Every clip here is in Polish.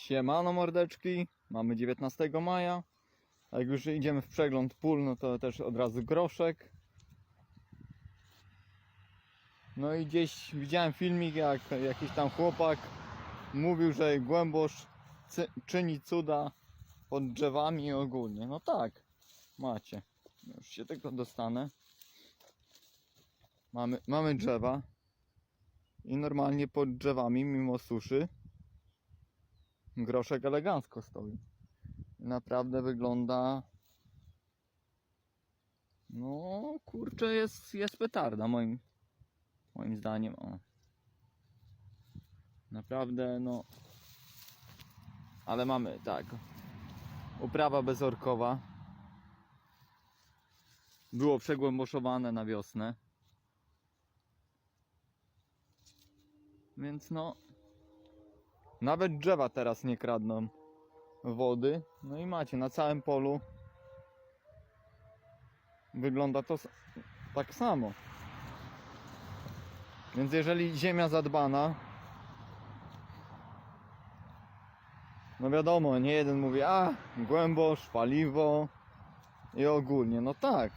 Siemano mordeczki, mamy 19 maja. A jak już idziemy w przegląd pól, no to też od razu groszek. No i gdzieś widziałem filmik, jak jakiś tam chłopak mówił, że głębosz czyni cuda pod drzewami ogólnie. No tak, macie. Już się tego dostanę. Mamy, mamy drzewa i normalnie pod drzewami, mimo suszy, groszek elegancko stoi. Naprawdę wygląda. No kurczę, jest, jest petarda moim, moim zdaniem. O. Naprawdę, no. Ale mamy tak. Uprawa bezorkowa. Było przegłęboszowane na wiosnę. Więc no. Nawet drzewa teraz nie kradną wody. No i macie na całym polu. Wygląda to tak samo. Więc jeżeli ziemia zadbana, no wiadomo, nie jeden mówi, a głębosz, paliwo i ogólnie, no tak.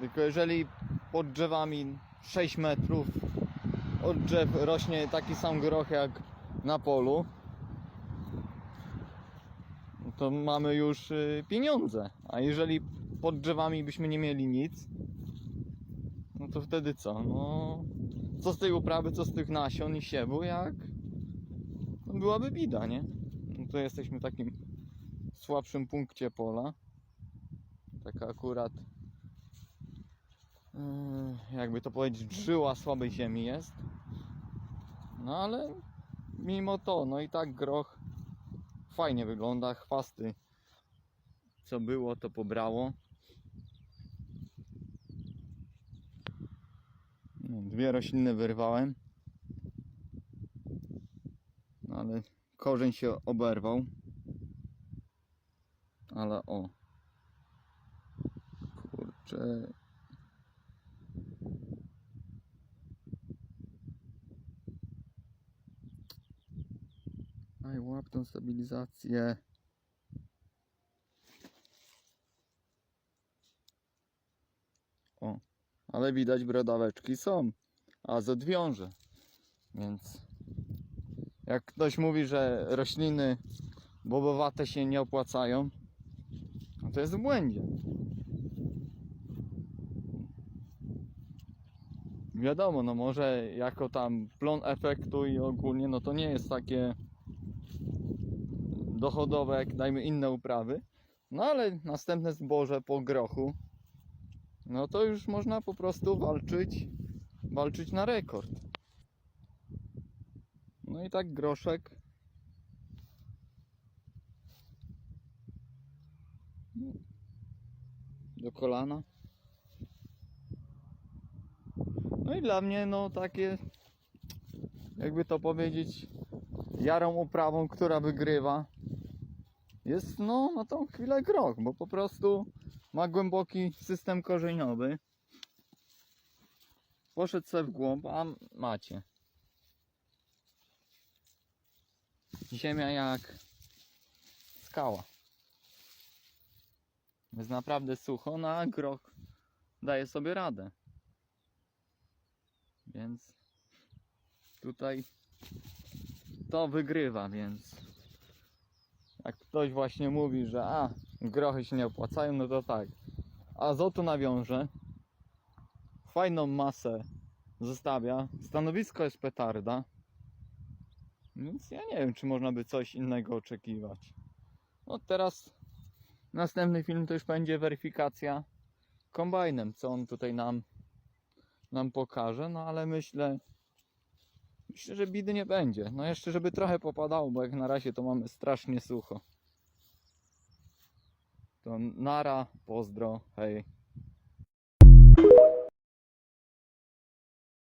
Tylko jeżeli pod drzewami 6 metrów od drzew rośnie taki sam groch jak na polu, to mamy już y, pieniądze. A jeżeli pod drzewami byśmy nie mieli nic, no to wtedy co? No, co z tej uprawy, co z tych nasion i siewu, jak no byłaby bida, nie? No to jesteśmy w takim słabszym punkcie pola. Taka akurat, yy, jakby to powiedzieć, żyła słabej ziemi jest. No ale mimo to, no i tak groch fajnie wygląda, chwasty co było to pobrało. No, Dwie rośliny wyrwałem. No, ale korzeń się oberwał. Ale o. Kurczę. Aj, łap tą stabilizację. O, ale widać brodaweczki są. Azot wiąże. Więc jak ktoś mówi, że rośliny bobowate się nie opłacają, no to jest w błędzie. Wiadomo, no może jako tam plon efektu i ogólnie, no to nie jest takie dochodowe jak dajmy inne uprawy. No ale następne zboże po grochu, no to już można po prostu walczyć, walczyć na rekord. No i tak groszek. Do kolana. No i dla mnie no takie jakby to powiedzieć jarą uprawą, która wygrywa jest no na tą chwilę groch, bo po prostu ma głęboki system korzeniowy. Poszedł sobie w głąb, a macie. Ziemia jak skała. Jest naprawdę sucho, no a groch daje sobie radę. Więc tutaj to wygrywa, więc jak ktoś właśnie mówi, że a, grochy się nie opłacają, no to tak. Azotu nawiąże, fajną masę zostawia, stanowisko jest petarda, więc ja nie wiem, czy można by coś innego oczekiwać. No teraz następny film to już będzie weryfikacja kombajnem, co on tutaj nam, nam pokaże, no ale myślę, myślę, że bidy nie będzie. No jeszcze, żeby trochę popadało, bo jak na razie to mamy strasznie sucho. To nara, pozdro, hej.